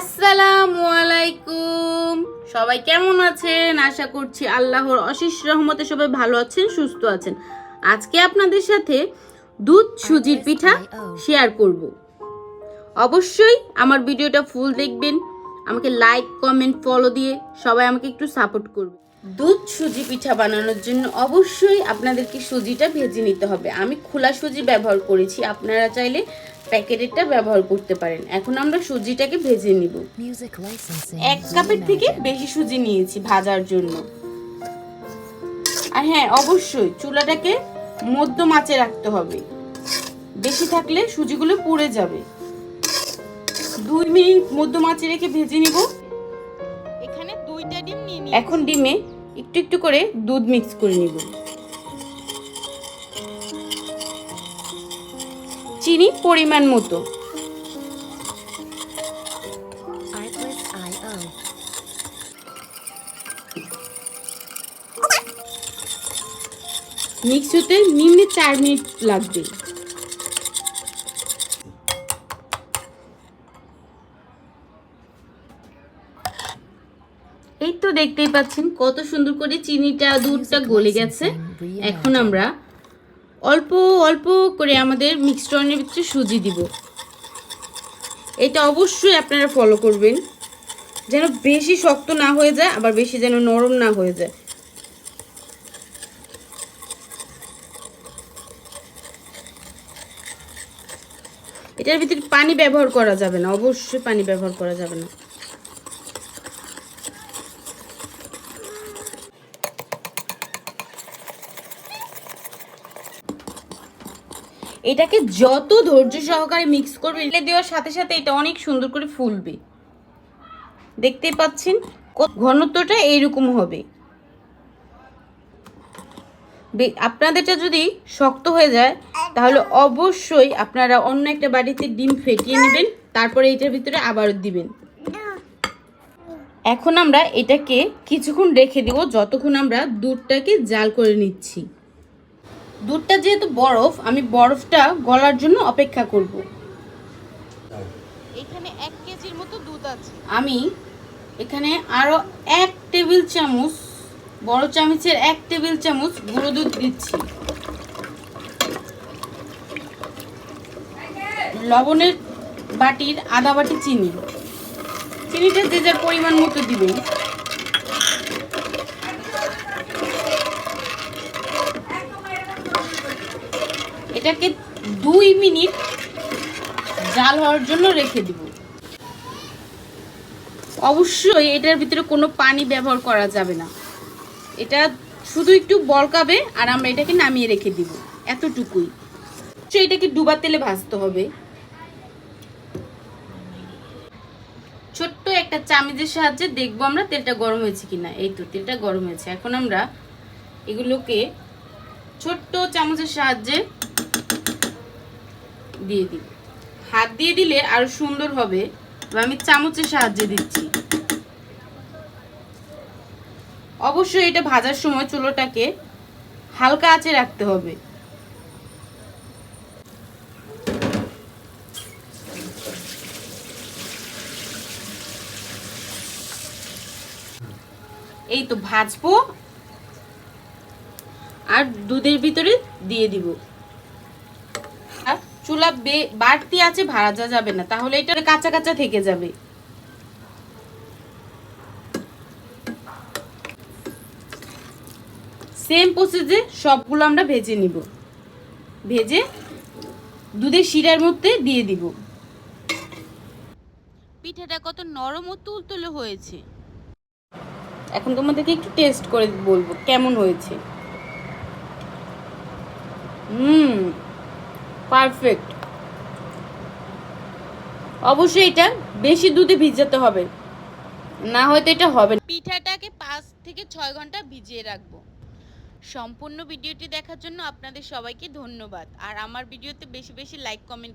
আসসালামু আলাইকুম। সবাই কেমন আছেন? আশা করছি আল্লাহর অশেষ রহমতে সবাই ভালো আছেন সুস্থ আছেন। আজকে আপনাদের সাথে দুধ সুজির পিঠা শেয়ার করব। অবশ্যই আমার ভিডিওটা ফুল দেখবেন। আমাকে লাইক কমেন্ট ফলো দিয়ে সবাই আমাকে একটু সাপোর্ট করবে দুধ সুজি পিঠা বানানোর জন্য অবশ্যই আপনাদেরকে সুজিটা ভেজে নিতে হবে। আমি খোলা সুজি ব্যবহার করেছি আপনারা চাইলে প্যাকেটেরটা ব্যবহার করতে পারেন। এখন আমরা সুজিটাকে ভেজে নিব। এক কাপের থেকে বেশি সুজি নিয়েছি ভাজার জন্য। আর হ্যাঁ অবশ্যই চুলাটাকে মধ্যম আঁচে রাখতে হবে। বেশি থাকলে সুজিগুলো পুড়ে যাবে। দুই মিনিট মধ্যম আঁচে রেখে ভেজে নিব। এখন ডিমে একটু একটু করে দুধ মিক্স করে নিব চিনি পরিমাণ মতো. মিক্স হতে নিম্নে চার মিনিট লাগবে এই তো দেখতেই পাচ্ছেন কত সুন্দর করে চিনিটা, দুধটা গলে গেছে। এখন আমরা অল্প অল্প করে আমাদের মিক্সচারের ভিতরে সুজি দিব। এটা অবশ্যই আপনারা ফলো করবেন। যেন বেশি শক্ত না হয়ে যায়, আবার বেশি যেন নরম না হয়ে যায়। এটার ভিতরে পানি ব্যবহার করা যাবে না, অবশ্যই পানি ব্যবহার করা যাবে না। এটাকে যত ধৈর্য সহকারে মিক্স করবে এলে দেওয়ার সাথে সাথে এটা অনেক সুন্দর করে ফুলবে। দেখতেই পাচ্ছেন? ঘনত্বটা এইরকম হবে। আপনাদেরটা যদি শক্ত হয়ে যায়, তাহলে অবশ্যই আপনারা অন্য একটা বাড়িতে ডিম ফেটিয়ে নেবেন, তারপরে এটার ভিতরে আবার দিবেন। এখন আমরা এটাকে কিছুক্ষণ রেখে দিব, যতক্ষণ আমরা দুধটাকে জাল করে নিচ্ছি। দুধটা যেহেতু বরফ আমি বরফটা গলার জন্য অপেক্ষা করব। এখানে এক কেজির মতো দুধ আছে। আমি এখানে আরও এক টেবিল চামচ বড় চামচের এক টেবিল চামচ গুঁড়ো দুধ দিচ্ছি। লবণের বাটির আধা বাটি চিনি। চিনিটা যে যার পরিমাণ মতো দিবেন। এটাকে দুই মিনিট জাল হওয়ার জন্য রেখে দিব। অবশ্যই এটার ভিতরে কোনো পানি ব্যবহার করা যাবে না। এটা শুধু একটু বলকাবে আর আমরা এটাকে নামিয়ে রেখে দিব, এতটুকুই। এটাকে ডুবা তেলে ভাজতে হবে। ছোট্ট একটা চামিচের সাহায্যে দেখব আমরা তেলটা গরম হয়েছে কিনা। এই তো, তেলটা গরম হয়েছে। এখন আমরা এগুলোকে ছোট্ট চামচের সাহায্যে দিয়ে দিই। হাত দিয়ে দিলে আরও সুন্দর হবে। আমি চামচের সাহায্যে দিচ্ছি। অবশ্যই এটা ভাজার সময় চুলোটাকে হালকা আঁচে রাখতে হবে। এই তো ভাজবো। আর দুধের ভিতরে দিয়ে দিব। চুলা বাড়তি আছে ভাজা যাবে না। তাহলে এটা কাঁচা কাঁচা থেকে যাবে। সেম প্রসেসে সবগুলো আমরা ভেজে নিব। ভেজে দুধের শিরার মধ্যে দিয়ে দিব। পিঠাটা কত নরম ও তুলতুলে হয়েছে। এখন তোমাদেরকে একটু টেস্ট করে বলব, কেমন হয়েছে। হুম। পারফেক্ট। অবশ্যই এটা বেশি দুধে ভিজাতে হবে। না হয়তো এটা হবে পিঠাটাকে পাঁচ থেকে ছয় ঘণ্টা ভিজিয়ে রাখব। সম্পূর্ণ ভিডিওটি দেখার জন্য আপনাদের সবাইকে ধন্যবাদ। আর আমার ভিডিওতে বেশি বেশি লাইক কমেন্ট